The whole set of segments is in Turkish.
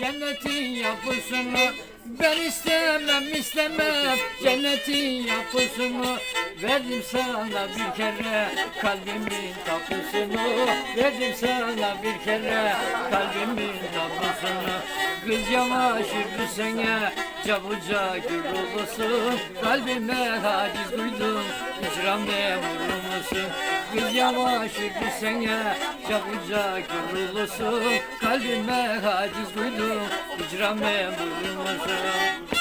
cennetin yapısını Ben istemem istemem. Cennetin yapısını Verdim sana bir kere kalbimin tapusunu Verdim sana bir kere kalbimin tapusunu Kız yavaş yürüsene çabucak yürüsün Kalbime haciz duydum icra memuru musun? Kız yavaş yürüsene çabucak yürüsün Kalbime haciz duydum icra memuru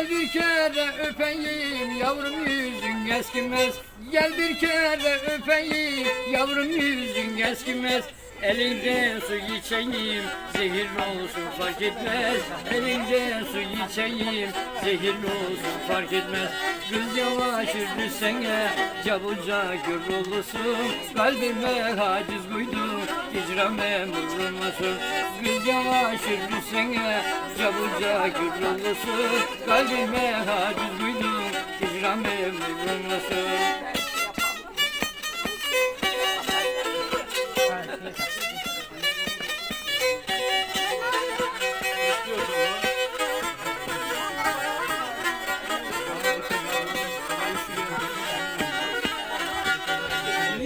Gel bir kere öpeyim yavrum yüzün eskimez. Gel bir kere öpeyim yavrum yüzün eskimez. Elinden su içeyim zehirli olsun fark etmez. Elinden su içeyim zehirli olsun fark etmez. Kız yavaş yürüsene çabucak yorulursun. Kalbime haciz koydum icra memuru musun? Kız yavaş yürüsene çabucak yorulursun Kalbime haciz koydum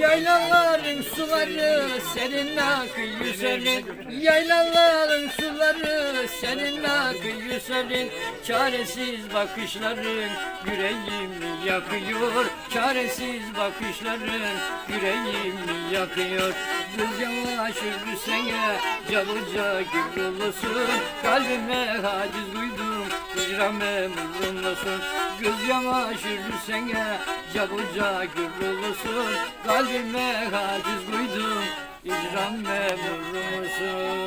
Yaylaların suları senin akıyor senin Yaylaların suları senin akıyor senin Çaresiz bakışların yüreğimi yakıyor. Çaresiz bakışların yüreğimi yakıyor. Kız yavaş yürüsene çabucak yürülürsün Kalbime haciz duydum icra memurundasın Kız yavaş yürüsene çabucak yürülürsün Kalbime haciz duydum icra memurundasın